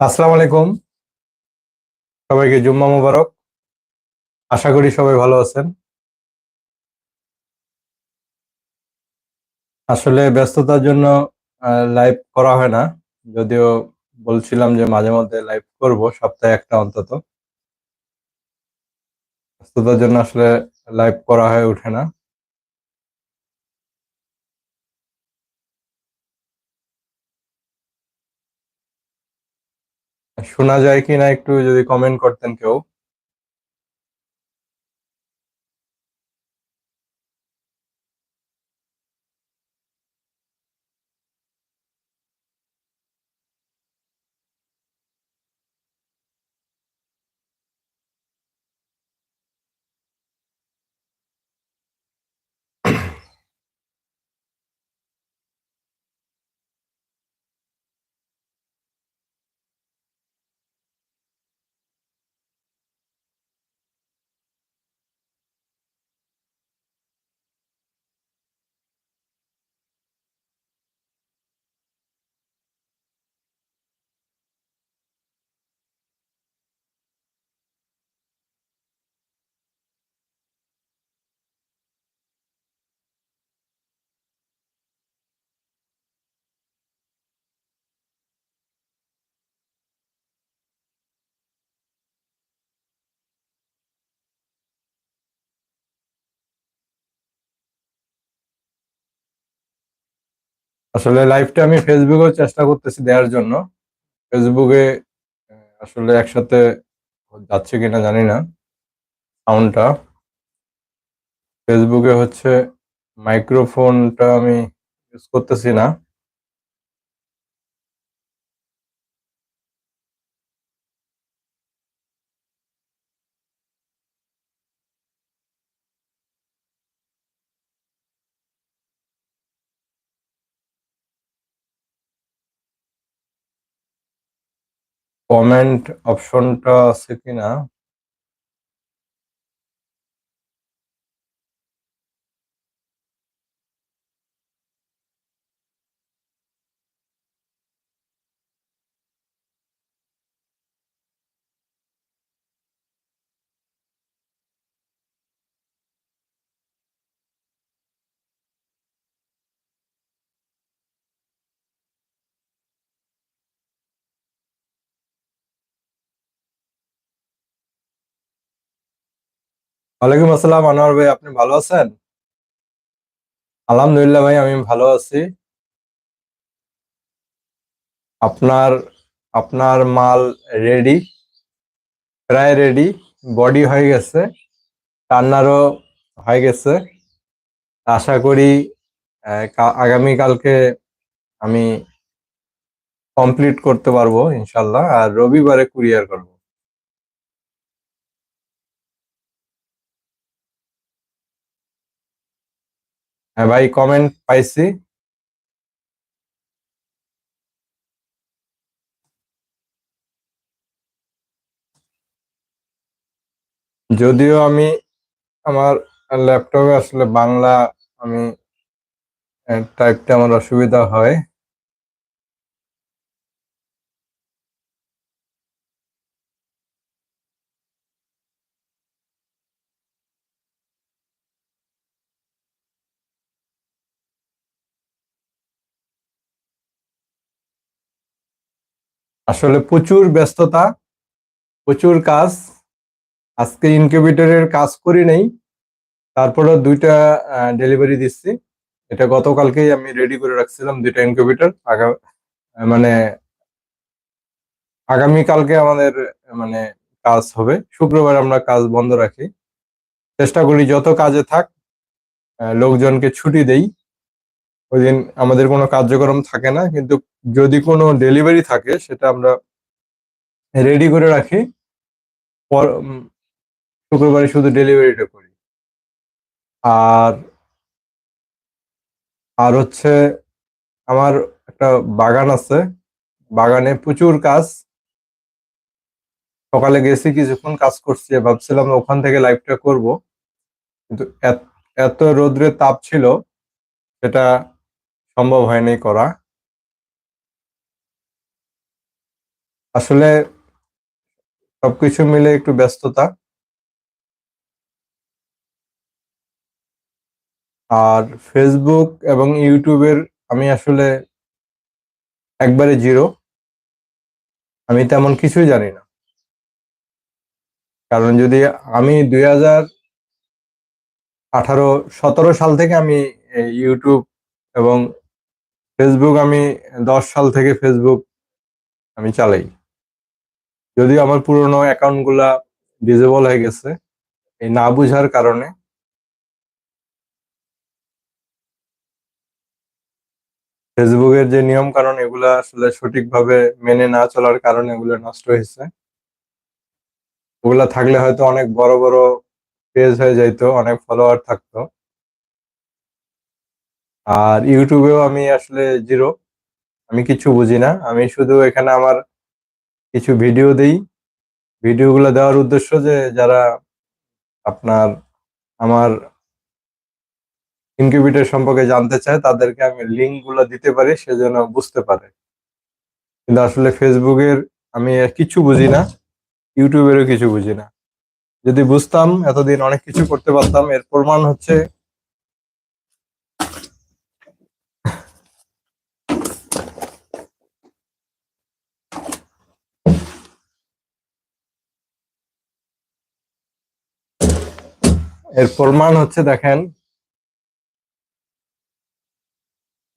আসসালামু আলাইকুম সবাইকে জুম্মা মোবারক। আশা করি সবাই ভালো আছেন। আসলে ব্যস্ততার জন্য লাইভ করা হয় না। যদিও বলছিলাম যে মাঝে মধ্যে লাইভ করব, সপ্তাহে একটা অন্তত। ব্যস্ততার জন্য আসলে লাইভ করা হয়ে ওঠে না। শোনা যায় কিনা একটু যদি কমেন্ট করতেন কেউ। আসলে লাইভটা আমি ফেসবুকেও চেষ্টা করতেছি দেওয়ার জন্য। ফেসবুকে আসলে একসাথে যাচ্ছে কিনা জানি না। সাউন্ডটা ফেসবুকে হচ্ছে মাইক্রোফোনটা আমি ইউজ করতেছি না। কমেন্ট অপশনটা আছে কিনা? ওয়ালাইকুম আসসালাম, আনোয়ার ভাই, আপনি ভালো আছেন? আলহামদুলিল্লাহ ভাই, আমি ভালো আছি। আপনার আপনার মাল রেডি প্রায় রেডি বডি হয়ে গেছে, রান্নারও হয়ে গেছে। আশা করি আগামীকালকে আমি কমপ্লিট করতে পারব ইনশাল্লাহ আর রবিবারে কুরিয়ার করব। হ্যাঁ ভাই কমেন্ট পাইছি। যদিও আমি আমার ল্যাপটপে আসলে বাংলা আমি টাইপটা আমার অসুবিধা হয়। আসলে প্রচুর ব্যস্ততা, প্রচুর কাজ। আজকে ইনকিউবেটরের কাজ করি নেই তারপরে দুইটা ডেলিভারি দিচ্ছি। এটা গতকালকেই আমি রেডি করে রাখছিলাম দুইটা ইনকিউবেটর। আগা মানে আগামী কালকে আমাদের মানে কাজ হবে। শুক্রবার আমরা কাজ বন্ধ রাখি। চেষ্টা করি যত কাজে থাক লোকজনকে ছুটি দেই। ওই দিন আমাদের কোনো কার্যক্রম থাকে না, কিন্তু যদি কোনো ডেলিভারি থাকে, সেটা আমরা রেডি করে রাখি। পর শুক্রবারে শুধু ডেলিভারিটা করি। আর আর হচ্ছে আমার একটা বাগান আছে। বাগানে প্রচুর কাজ। সকালে গেছি, কিছুক্ষণ কাজ করছি, ভাবছিলাম ওখান থেকে লাইভটা করব। কিন্তু এত রোদ্রের তাপ ছিল, সেটা সম্ভব হয়নি করা। আসলে সবকিছু মিলে একটু ব্যস্ততা। আর ফেসবুক এবং ইউটিউবের আমি আসলে একবারে জিরো আমি তেমন কিছুই জানি না। কারণ যদি আমি দুই হাজার আঠারো, সতেরো সাল থেকে আমি ইউটিউব এবং ফেসবুক আমি দশ সাল থেকে ফেসবুক আমি চালাই। যদিও আমার পুরনো অ্যাকাউন্টগুলা ডিজেবল হয়ে গেছে, এই না বুঝার কারণে। ফেসবুকের যে নিয়ম কারণ এগুলা আসলে সঠিকভাবে মেনে না চলার কারণে এগুলো নষ্ট হয়েছে। ওগুলা থাকলে হয়তো অনেক বড় বড় পেজ হয়ে যাইতো, অনেক ফলোয়ার থাকতো। আর ইউটিউবেও আমি আসলে জিরো আমি কিছু বুঝি না। আমি শুধু এখানে আমার কিছু ভিডিও দেই। ভিডিওগুলো দেওয়ার উদ্দেশ্য যে যারা আপনার আমার ইনকিউবেটর সম্পর্কে জানতে চায়, তাদেরকে আমি লিঙ্কগুলো দিতে পারি সেজন্য বুঝতে পারে। কিন্তু আসলে ফেসবুকের আমি কিছু বুঝি না ইউটিউবেরও কিছু বুঝি না। যদি বুঝতাম, এতদিন অনেক কিছু করতে পারতাম, এর প্রমাণ হচ্ছে এর প্রমাণ হচ্ছে দেখেন।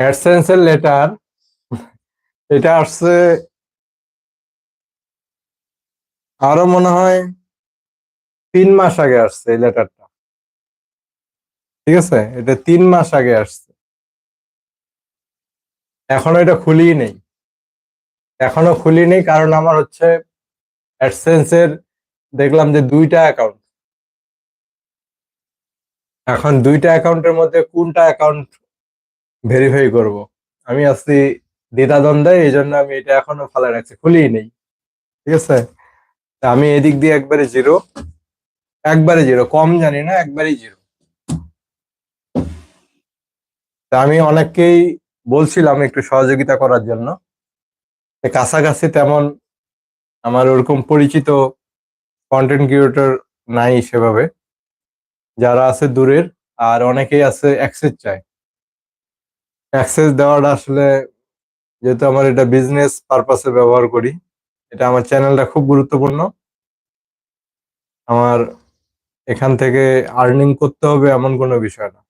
অ্যাডসেন্সের লেটার এটা আসছে আরও মনে হয় তিন মাস আগে আসছে এই লেটারটা ঠিক আছে? এটা তিন মাস আগে আসছে। এখনও এটা খুলিই নেই। এখনও খুলি নেই, কারণ আমার হচ্ছে অ্যাডসেন্সের দেখলাম যে দুইটা অ্যাকাউন্ট এখন দুইটা অ্যাকাউন্টের মধ্যে কোনটা অ্যাকাউন্ট ভেরিফাই করব? আমি আছি দ্বিধাদ্বন্দ্বে, এই জন্য আমি এটা এখনও ফালা রাখছি, খুলিই নেই। ঠিক আছে? আমি এদিক দিয়ে একবারে জিরো একবারে জিরো কম জানি না একবারে জিরো আমি অনেককেই বলছিলাম একটু সহযোগিতা করার জন্য। কাছাকাছি তেমন আমার ওরকম পরিচিত কন্টেন্ট ক্রিয়েটর নাই সেভাবে। যারা আছে দূরের আর অনেকেই আছে অ্যাক্সেস চায়। অ্যাক্সেস দেওয়াটা আসলে যেহেতু আমার এটা বিজনেস পারপাসে ব্যবহার করি, এটা আমার চ্যানেলটা খুব গুরুত্বপূর্ণ। আমার এখান থেকে আর্নিং করতে হবে এমন কোনো বিষয় না।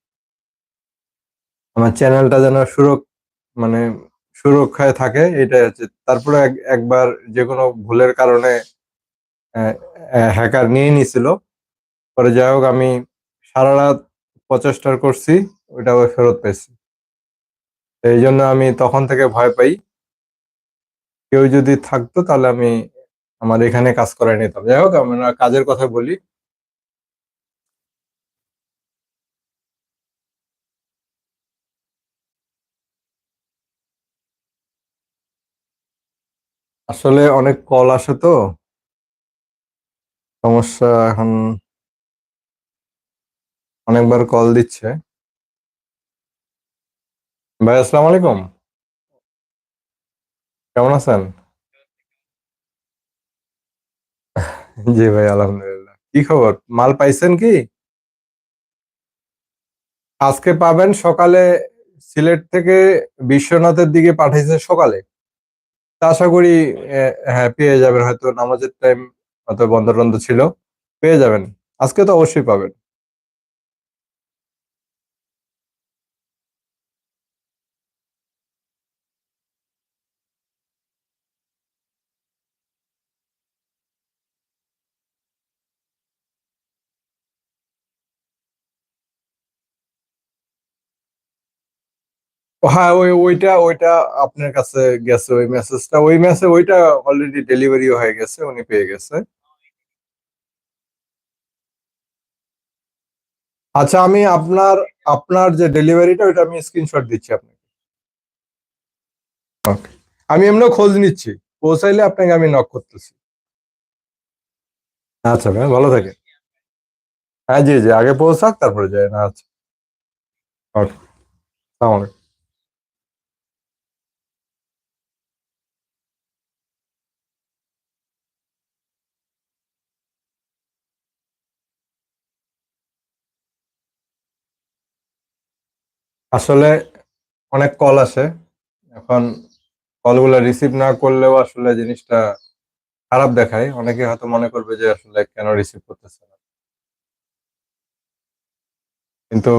আমার চ্যানেলটা যেন সুরক মানে সুরক্ষায় থাকে, এটাই হচ্ছে। তারপরে এক- একবার যে কোনো ভুলের কারণে হ্যাকার নিয়ে নিছিল। পরে যাই হোক আমি সারা রাত প্রচেষ্টা করছি ওইটা আবার ফেরত পেয়েছি। এই জন্য আমি তখন থেকে ভয় পাই। কেউ যদি থাকতো তাহলে আমি আমার এখানে কাজ করাই নিতাম। যাই হোক, আমরা কাজের কথা বলি। আসলে অনেক কল আসে তো। সমস্যা এখন অনেকবার কল দিচ্ছে। ভাই, আসসালামু আলাইকুম। কেমন আছেন? জি ভাই, আলহামদুলিল্লাহ। কি খবর? মাল পাইছেন কি? আজকে পাবেন সকালে সিলেট থেকে বিশ্বনাথের দিকে পাঠাইছে সকালে। তা আশা করি হ্যাঁ পেয়ে যাবেন। হয়তো নামাজের টাইম হয়তো বন্ধ টন্ধ ছিল। পেয়ে যাবেন। আজকে তো অবশ্যই পাবেন। হ্যাঁ ওই, ওইটা ওইটা আপনার কাছে গেছে, ওই মেসেজটা ওই মেসেজ ওইটা অলরেডি ডেলিভারি হয়ে গেছে, উনি পেয়ে গেছে। আচ্ছা আমি আপনার আপনার যে ডেলিভারিটা ওইটা আমি স্ক্রিনশট দিচ্ছি আপনাকে। ওকে আমি এমনিও খোঁজ নিচ্ছি। পৌঁছাইলে আপনাকে আমি নক করতেছি। আচ্ছা ভাই ভালো থাকে হ্যাঁ জি জি, আগে পৌঁছাক, তারপরে যায় না আচ্ছা। ওকে সালাম আলাইকুম আসলে অনেক কল আসে। এখন কলগুলো রিসিভ না করলেও আসলে জিনিসটা খারাপ দেখায়। অনেকে হয়তো মনে করবে যে আসলে কেন রিসিভ করতেছে না। কিন্তু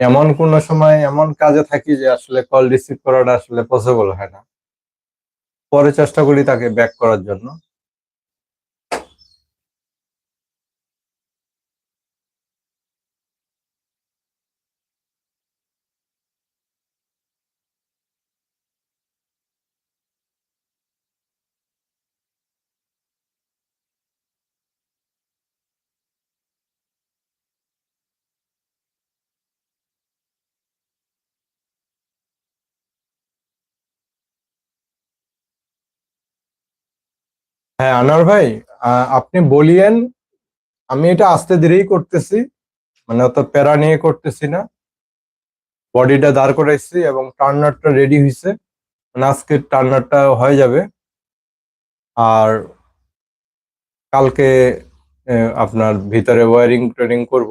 এমন কোন সময় এমন কাজে থাকি যে আসলে কল রিসিভ করাটা আসলে পসিবল হয় না। পরে চেষ্টা করি তাকে ব্যাক করার জন্য। হ্যাঁ আনার ভাই আপনি বলিয়েন, আমি এটা আস্তে ধীরেই করতেছি মানে অত প্যারা নিয়ে করতেছি না। বডিটা দাঁড় করাইছি এবং টার্নারটা রেডি হয়েছে মানে আজকে টার্নারটা হয়ে যাবে। আর কালকে আপনার ভিতরে ওয়ারিং ট্রেনিং করব।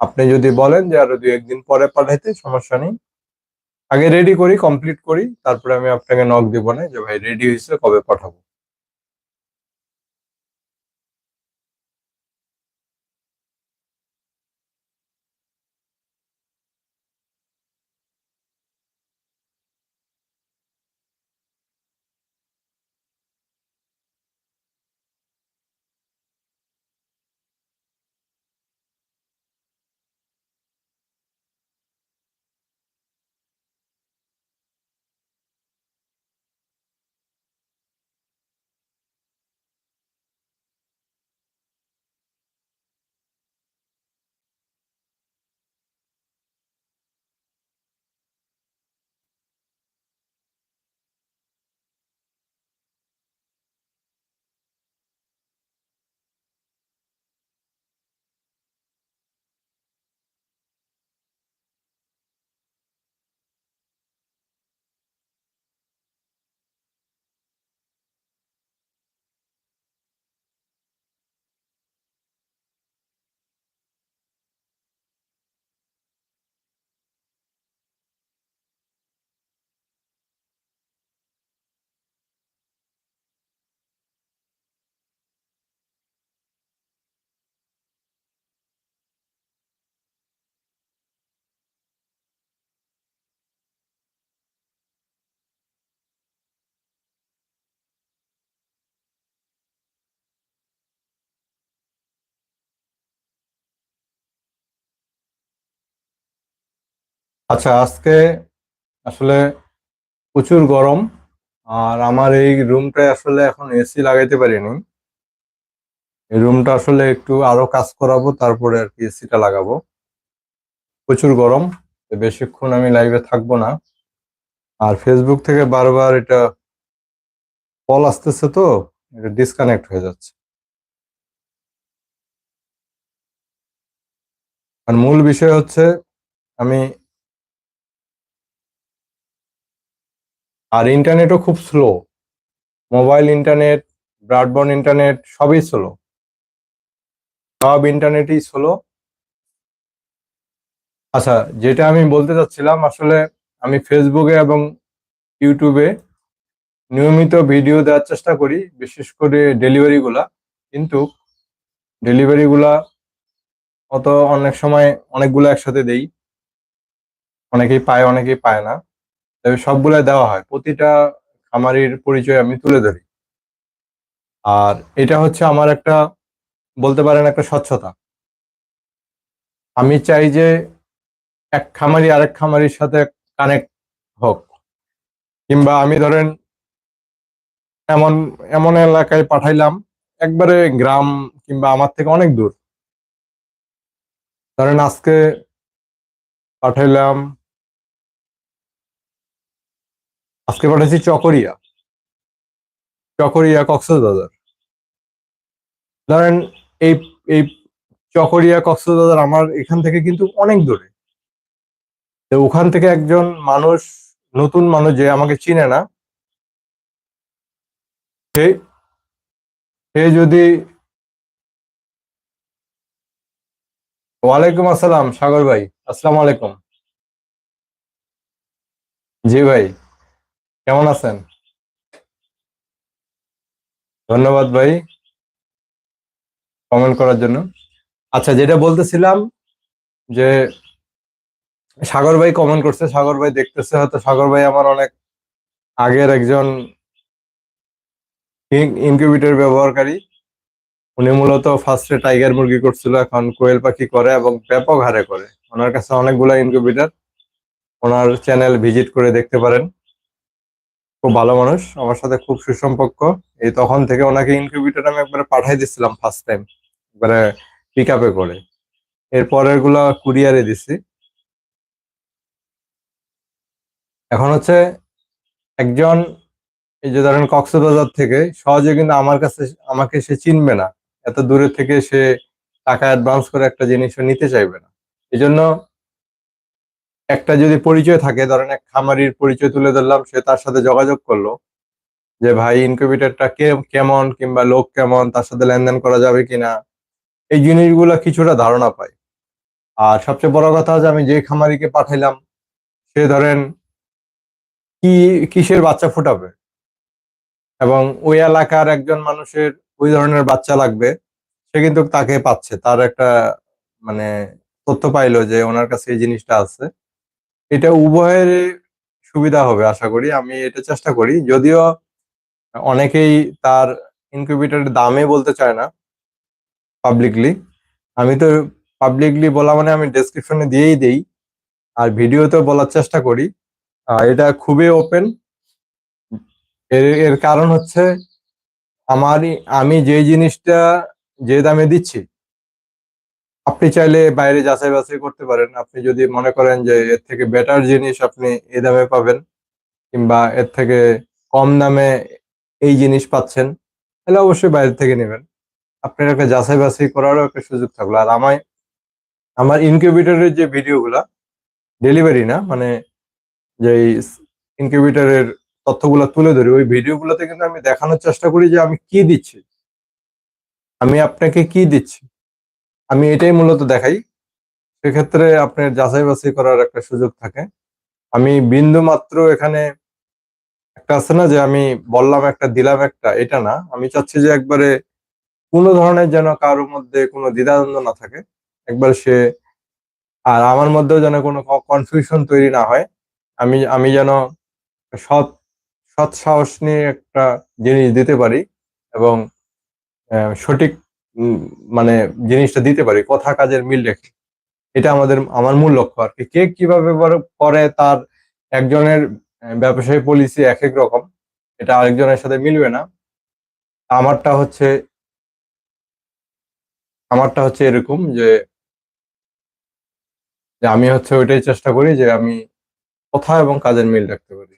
আপনি যদি বলেন যে আরও দু একদিন পরে পাঠাইতে, সমস্যা নেই। আগে রেডি করি কমপ্লিট করি, তারপরে আমি আপনাকে নক দিব না যে ভাই রেডি হয়েছে কবে পাঠাবো। আচ্ছা আজকে আসলে প্রচুর গরম আর আমার এই রুমটায় আসলে এখন এসি লাগাইতে পারিনি। এই রুমটা আসলে একটু আরও কাজ করাবো, তারপরে আর কি এসিটা লাগাবো। প্রচুর গরম বেশিক্ষণ আমি লাইভে থাকব না। আর ফেসবুক থেকে বারবার এটা কল আসতেছে তো, এটা ডিসকানেক্ট হয়ে যাচ্ছে। আর মূল বিষয় হচ্ছে, আমি আর ইন্টারনেটও খুব slow mobile internet broadband internet সবই স্লো সব ইন্টারনেটই স্লো আচ্ছা যেটা আমি বলতে চাচ্ছিলাম, আসলে আমি ফেসবুকে এবং ইউটিউবে নিয়মিত ভিডিও দেওয়ার চেষ্টা করি, বিশেষ করে ডেলিভারিগুলা কিন্তু ডেলিভারিগুলা অত অনেক সময় অনেকগুলো একসাথে দেই। অনেকেই পায় অনেকেই পায় না। তবে সবগুলা দেওয়া হয়। প্রতিটা খামারির পরিচয় আমি তুলে ধরি। আর এটা হচ্ছে আমার একটা বলতে পারেন একটা স্বচ্ছতা। আমি চাই যে এক খামারি আরেক খামারির সাথে কানেক্ট হোক। কিংবা আমি ধরেন এমন এমন এলাকায় পাঠাইলাম, একবারে গ্রাম কিংবা আমার থেকে অনেক দূর। ধরেন আজকে পাঠাইলাম আজকে পাঠাইছি চকরিয়া। চকরিয়া কক্সবাজার। ধরেন এই এই চকরিয়া কক্সবাজার আমার এখান থেকে কিন্তু অনেক দূরে। তো ওখান থেকে একজন মানুষ, নতুন মানুষ যে আমাকে চিনে না, সে সে যদি ওয়ালাইকুম আসসালাম, সাগর ভাই, আসসালামু আলাইকুম। জি ভাই। কেমন আছেন? ধন্যবাদ ভাই কমেন্ট করার জন্য। আচ্ছা যেটা বলতেছিলাম যে, সাগর ভাই কমেন্ট করছে, সাগর ভাই দেখতেছে, হয়তো সাগর ভাই আমার অনেক আগের একজন ইনকিউবেটর ব্যবহারকারী। উনি মূলত ফার্স্টে টাইগার মুরগি করছিল, এখন কোয়েল পাখি করে এবং ব্যাপক হারে করে। ওনার কাছে অনেকগুলো ইনকিউবেটর ওনার চ্যানেল ভিজিট করে দেখতে পারেন। খুব ভালো মানুষ, আমার সাথে খুব সুসম্পর্ক। এই তখন থেকে ওনাকে ইনকিউবেটর আমি একবারে পাঠাই দিচ্ছিলাম ফার্স্ট টাইম একবারে পিক আপে করে। এর পরেরগুলা কুরিয়ারে দিছি। এখন হচ্ছে একজন, এই যে ধরেন কক্সবাজার থেকে, সহজে কিন্তু আমার কাছে, আমাকে সে চিনবে না। এত দূরে থেকে সে টাকা অ্যাডভান্স করে একটা জিনিসও নিতে চাইবে না। এই জন্য একটা যদি পরিচয় থাকে, ধরেন এক খামারির পরিচয় তুলে ধরলাম, সে তার সাথে যোগাযোগ করল যে, ভাই ইনকিউবেটরটা কে, কেমন কিংবা লোক কেমন? তার সাথে লেনদেন করা যাবে কিনা? এই জিনিসগুলো কিছুটা ধারণা পাই। আর সবচেয়ে বড় কথা যে আমি যে খামারিকে পাঠাইলাম, সে ধরেন কি, কিসের বাচ্চা ফোটাবে? এবং ওই এলাকার একজন মানুষের ওই ধরনের বাচ্চা লাগবে, সে কিন্তু তাকে পাচ্ছে। তার একটা মানে তথ্য পাইলো যে, ওনার কাছে এই জিনিসটা আছে। এটা উভয়ের সুবিধা হবে, আশা করি। আমি এটা চেষ্টা করি। যদিও অনেকেই তার ইনকিউবেটরের দামে বলতে চায় না পাবলিকলি আমি তো পাবলিকলি বলা মানে আমি ডেসক্রিপশনে দিয়েই দেই। আর ভিডিওতে বলার চেষ্টা করি। এটা খুবই ওপেন এর এর কারণ হচ্ছে আমার আমি যে জিনিসটা, যে দামে দিচ্ছি আপনি চাইলে বাইরে যাচাই বাছাই করতে পারেন। আপনি যদি মনে করেন যে এর থেকে বেটার জিনিস আপনি এ দামে পাবেন কিংবা এর থেকে কম দামে এই জিনিস পাচ্ছেন, তাহলে অবশ্যই বাইরে থেকে নেবেন। আপনার একটা যাচাই বাছাই করারও একটা সুযোগ থাকল। আর আমায়, আমার ইনকিউবেটরের যে ভিডিওগুলা ডেলিভারি না মানে যে ইনকিউবেটরের তথ্যগুলো তুলে ধরি, ওই ভিডিওগুলোতে কিন্তু আমি দেখানোর চেষ্টা করি যে আমি কি দিচ্ছি। আমি আপনাকে কি দিচ্ছি? আমি এটাই মূলত দেখাই। সেক্ষেত্রে আপনার যাচাই বাছাই করার একটা সুযোগ থাকে। আমি বিন্দু মাত্র এখানে একটা আছে না যে আমি বললাম একটা, দিলাম একটা, এটা না। আমি চাচ্ছি যে একবারে কোনো ধরনের যেন কারোর মধ্যে কোনো দ্বিধাদ্বন্দ্ব না থাকে। একবার সে, আর আমার মধ্যেও যেন কোনো কনফিউশন তৈরি না হয়। আমি আমি যেন সৎ সৎ সাহস নিয়ে একটা জিনিস দিতে পারি এবং সঠিক মানে জিনিসটা দিতে পারি, কথা কাজের মিল রেখে। এটা আমাদের, আমার মূল লক্ষ্য আর কি। কে কীভাবে করে তার একজনের ব্যবসায়ী পলিসি এক এক রকম, এটা আরেকজনের সাথে মিলবে না। আমারটা হচ্ছে আমারটা হচ্ছে এরকম যে আমি হচ্ছে ওইটাই চেষ্টা করি যে আমি কথা এবং কাজের মিল রাখতে পারি।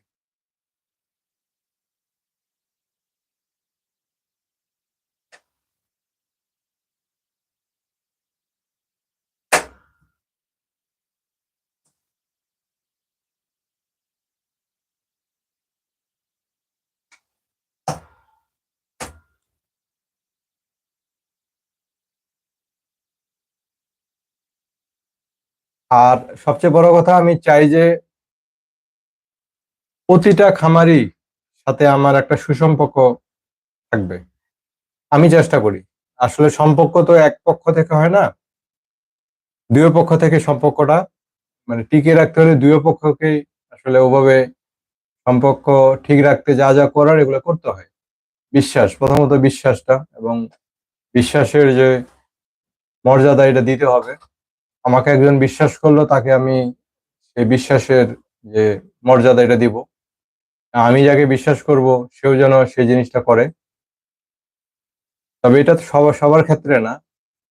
আর সবচেয়ে বড় কথা, আমি চাই যে প্রতিটা খামারি সাথে আমার একটা সুসম্পর্ক থাকবে। আমি চেষ্টা করি। আসলে সম্পর্ক তো এক পক্ষ থেকে হয় না। দুই পক্ষ থেকে সম্পর্কটা মানে টিকিয়ে রাখতে হলে দুই পক্ষকে আসলে ওভাবে সম্পর্ক ঠিক রাখতে যা যা করার এগুলো করতে হয়। বিশ্বাস, প্রথমত বিশ্বাসটা এবং বিশ্বাসের যে মর্যাদা, এটা দিতে হবে। আমাকে একজন বিশ্বাস করল, তাকে আমি সেই বিশ্বাসের যে মর্যাদা এটা দিব। আমি যাকে বিশ্বাস করব, সেও যেন সেই জিনিসটা করে। তবে এটা সবার সবার ক্ষেত্রে না।